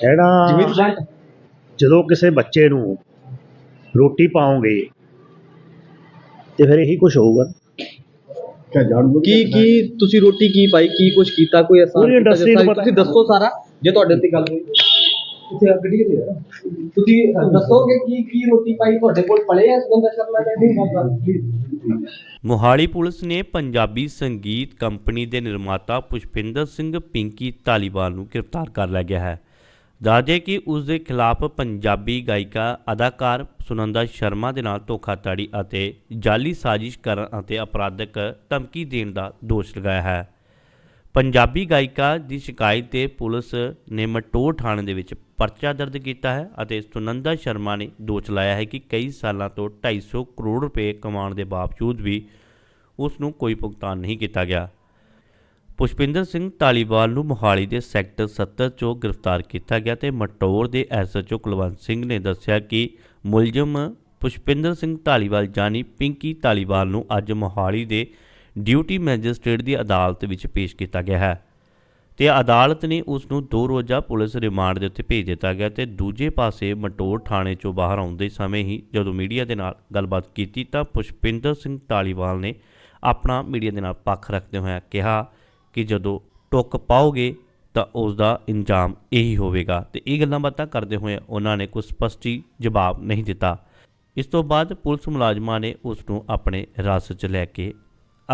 ਕਹਿਣਾ ਜਦੋਂ ਕਿਸੇ ਬੱਚੇ ਨੂੰ ਰੋਟੀ ਪਾਓਗੇ ਤੇ ਫਿਰ ਇਹੀ ਕੁਝ ਹੋਊਗਾ ਕੀ ਕੀ ਤੁਸੀਂ ਰੋਟੀ ਕੀ ਪਾਈ ਕੀ ਕੁਝ ਕੀਤਾ ਕੋਈ ਐਸਾ ਪੂਰੀ industry ਨੂੰ ਪਤਾ- ਤੁਸੀਂ ਦੱਸੋ ਸਾਰਾ ਜੇ ਤੁਹਾਡੇ ਤੇ ਗੱਲ ਹੋਈ। ਉੱਥੇ ਗੱਡੀ ਆ ਤੁਸੀਂ ਦੱਸੋਗੇ ਕੀ ਕੀ ਰੋਟੀ ਪਾਈ ਤੁਹਾਡੇ ਕੋਲ ਪਲੇ ਐ ਸੁਗੰਧਾ ਸ਼ਰਮਾ ਦੇ? ਨਹੀਂ। ਮੋਹਾਲੀ ਪੁਲਿਸ ਨੇ ਪੰਜਾਬੀ ਸੰਗੀਤ ਕੰਪਨੀ ਦੇ ਨਿਰਮਾਤਾ ਪੁਸ਼ਪਿੰਦਰ ਸਿੰਘ ਪਿੰਕੀ ਧਾਲੀਵਾਲ ਨੂੰ ਗ੍ਰਿਫਤਾਰ ਕਰ ਲਿਆ ਗਿਆ ਹੈ। ਦੱਸਦੇ ਕਿ ਉਸ ਦੇ ਖਿਲਾਫ ਪੰਜਾਬੀ ਗਾਇਕਾ, ਅਦਾਕਾਰ ਸੁਨੰਦਾ ਸ਼ਰਮਾ ਦੇ ਨਾਲ ਧੋਖਾਧੜੀ ਅਤੇ ਜਾਲੀ ਸਾਜ਼ਿਸ਼ ਕਰਨ ਅਤੇ ਅਪਰਾਧਿਕ ਧਮਕੀ ਦੇਣ ਦਾ ਦੋਸ਼ ਲਗਾਇਆ ਹੈ। ਪੰਜਾਬੀ ਗਾਇਕਾ ਦੀ ਸ਼ਿਕਾਇਤ ਤੇ ਪੁਲਿਸ ਨੇ ਮਟੋਰ ਥਾਣੇ ਦੇ ਵਿੱਚ ਪਰਚਾ ਦਰਜ ਕੀਤਾ ਹੈ ਅਤੇ ਸੁਨੰਦਾ ਸ਼ਰਮਾ ਨੇ ਦੋਸ਼ ਲਾਇਆ ਹੈ ਕਿ ਕਈ ਸਾਲਾਂ ਤੋਂ 250 ਕਰੋੜ ਰੁਪਏ ਕਮਾਉਣ ਦੇ ਬਾਵਜੂਦ ਵੀ ਉਸ ਨੂੰ ਕੋਈ ਭੁਗਤਾਨ ਨਹੀਂ ਕੀਤਾ ਗਿਆ। ਪੁਸ਼ਪਿੰਦਰ ਸਿੰਘ ਧਾਲੀਵਾਲ ਨੂੰ ਮੋਹਾਲੀ ਦੇ ਸੈਕਟਰ 70 ਚੋਂ ਗ੍ਰਿਫਤਾਰ ਕੀਤਾ ਗਿਆ ਤੇ ਮਟੌਰ ਦੇ ਐਸਐਚਓ ਕੁਲਵੰਤ ਸਿੰਘ ਨੇ ਦੱਸਿਆ ਕਿ ਮੁਲਜ਼ਮ ਪੁਸ਼ਪਿੰਦਰ ਸਿੰਘ ਧਾਲੀਵਾਲ ਜਾਨੀ ਪਿੰਕੀ ਧਾਲੀਵਾਲ ਨੂੰ ਅੱਜ ਮੋਹਾਲੀ ਦੇ ਡਿਊਟੀ ਮੈਜਿਸਟ੍ਰੇਟ ਦੀ ਅਦਾਲਤ ਵਿੱਚ ਪੇਸ਼ ਕੀਤਾ ਗਿਆ ਹੈ। ਤੇ ਅਦਾਲਤ ਨੇ ਉਸ ਨੂੰ ਦੋ ਰੋਜ਼ਾ ਪੁਲਿਸ ਰਿਮਾਂਡ ਦੇ ਉੱਤੇ ਭੇਜ ਦਿੱਤਾ ਗਿਆ ਤੇ ਦੂਜੇ ਪਾਸੇ ਮਟੌਰ ਥਾਣੇ ਚੋਂ ਬਾਹਰ ਆਉਂਦੇ ਸਮੇਂ ਹੀ ਜਦੋਂ ਮੀਡੀਆ ਦੇ ਨਾਲ ਗੱਲਬਾਤ ਕੀਤੀ ਤਾਂ ਪੁਸ਼ਪਿੰਦਰ ਸਿੰਘ ਧਾਲੀਵਾਲ ਨੇ ਆਪਣਾ ਮੀਡੀਆ ਦੇ ਨਾਲ ਪੱਖ ਰੱਖਦੇ ਹੋਇਆ ਕਿਹਾ ਕਿ ਜਦੋਂ ਟੁੱਕ ਪਾਓਗੇ ਤਾਂ ਉਸ ਦਾ ਇੰਜਾਮ ਇਹੀ ਹੋਵੇਗਾ। ਤੇ ਇਹ ਗੱਲਾਂ ਬਾਤਾਂ ਕਰਦੇ ਹੋਏ ਉਹਨਾਂ ਨੇ ਕੋਈ ਸਪਸ਼ਟੀ ਜਵਾਬ ਨਹੀਂ ਦਿੱਤਾ। ਇਸ ਤੋਂ ਬਾਅਦ ਪੁਲਿਸ ਮੁਲਾਜ਼ਮਾਂ ਨੇ ਉਸ ਨੂੰ ਆਪਣੇ ਹਿਰਾਸਤ 'ਚ ਲੈ ਕੇ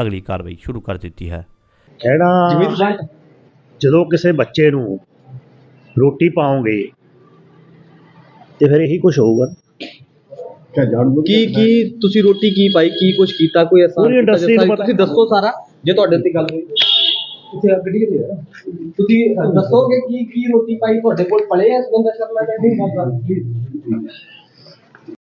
ਅਗਲੀ ਕਾਰਵਾਈ ਸ਼ੁਰੂ ਕਰ ਦਿੱਤੀ ਹੈ। ਕਹਿਣਾ ਜਦੋਂ ਕਿਸੇ ਬੱਚੇ ਨੂੰ ਰੋਟੀ ਪਾਓਗੇ ਤੇ ਫਿਰ ਇਹੀ ਕੁਝ ਹੋਊਗਾ। ਕੀ ਕੀ ਤੁਸੀਂ ਰੋਟੀ ਕੀ ਪਾਈ ਕੀ ਕੁਝ ਕੀਤਾ ਕੋਈ ਪਤਾ- ਤੁਸੀਂ ਦੱਸੋ ਸਾਰਾ ਜੇ ਤੁਹਾਡੇ ਤੇ ਗੱਲ ਹੋਈ। ਉੱਥੇ ਗੱਡੀ ਤੇ ਆ। ਤੁਸੀਂ ਦੱਸੋਗੇ ਕੀ ਕੀ ਰੋਟੀ ਪਾਈ? ਤੁਹਾਡੇ ਕੋਲ ਪਲੇ ਆ ਸੁਗੰਧਾ ਸ਼ਰਮਾ ਦੇ